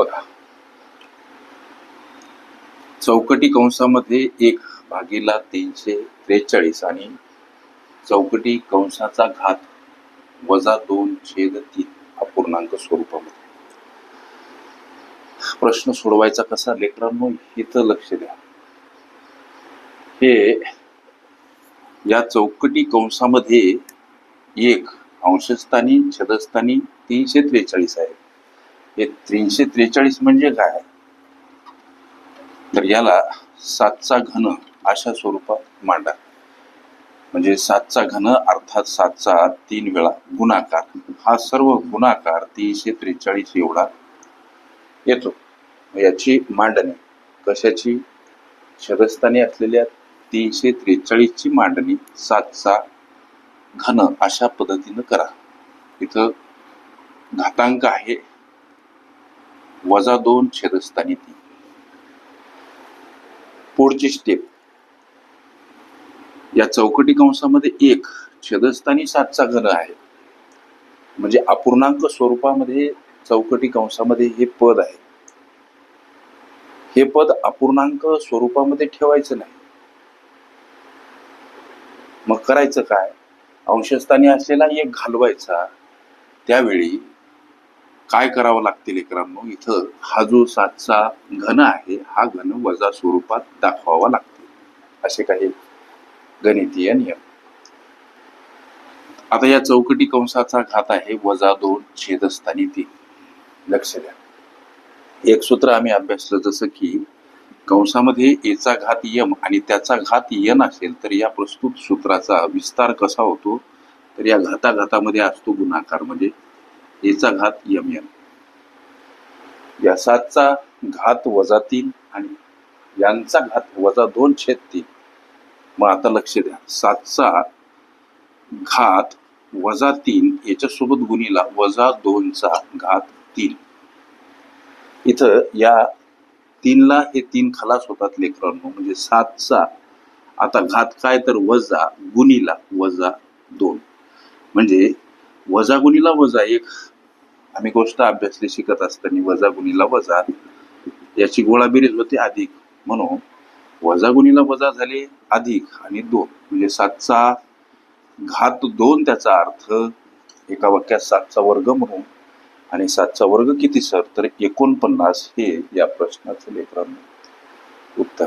बघा. चौकटी कंसामध्ये एक भागीला तीनशे त्रेचाळीस आणि चौकटी कंसाचा घात वजा दोन छेद तीन अपूर्णांक स्वरूपामध्ये. प्रश्न सोडवायचा कसा? लेकरांनो इथं लक्ष द्या. हे या चौकटी कंसामध्ये एक अंशस्थानी छदस्थानी तीनशे त्रेचाळीस आहे हे तीनशे त्रेचाळीस म्हणजे काय? तर याला सातचा घन अशा स्वरूपात मांडा. म्हणजे सातचा घन अर्थात सातचा तीन वेळा गुणाकार. हा सर्व गुणाकार तीनशे त्रेचाळीस एवढा येतो. याची मांडणी कशाची? शरस्थानी असलेल्या तीनशे त्रेचाळीसची मांडणी सातचा घन अशा पद्धतीनं करा. इथं घातांक आहे. वजा दोन छेदस्थानी तीन पुढची स्टेप या चौकटी कंसामध्ये एक छेदस्थानी सातचा घन आहे. म्हणजे अपूर्णांक स्वरूपामध्ये चौकटी कंसामध्ये हे पद आहे. हे पद अपूर्णांक स्वरूपामध्ये ठेवायचं नाही. मग करायचं काय? अंशस्थानी असलेला एक घालवायचा. त्यावेळी काय करावं लागते लेकरांनो? इथं हा जो सातचा घन आहे हा घन वजा स्वरूपात दाखवावा लागते. असे काही गणितीय नियम. आता या चौकटी कंसाचा घात आहे वजा दोन छेदस्थानी तीन. लक्ष द्या. एक सूत्र आम्ही अभ्यासलं जसं की कंसामध्ये एचा घात यम आणि त्याचा घात यन असेल तर या प्रस्तुत सूत्राचा विस्तार कसा होतो? तर या घाताघातामध्ये असतो गुणाकार म्हणजे एचा घात यम यम. या सातचा घात वजा तीन आणि यांचा घात वजा दोन छेद तीन. मग आता लक्ष द्या. सातचा घात वजा तीन याच्यासोबत गुणीला वजा दोनचा घात तीन. इथं या तीनला हे तीन खलास होतात लेकरांनो. म्हणजे सातचा आता घात काय तर वजा गुणीला वजा दोन. म्हणजे वजा गुणीला वजा एक आम्ही गोष्ट अभ्यासली शिकत असताना वजा गुणीला वजा याची गोळाबेरीज होते अधिक. म्हणून वजा गुणीला वजा झाले अधिक आणि दोन. म्हणजे सातचा घात दोन त्याचा अर्थ एका वाक्यात सातचा वर्ग म्हणून. आणि सातचा वर्ग किती सर? तर एकोणपन्नास हे या प्रश्नाचं लेकरांनो उत्तर.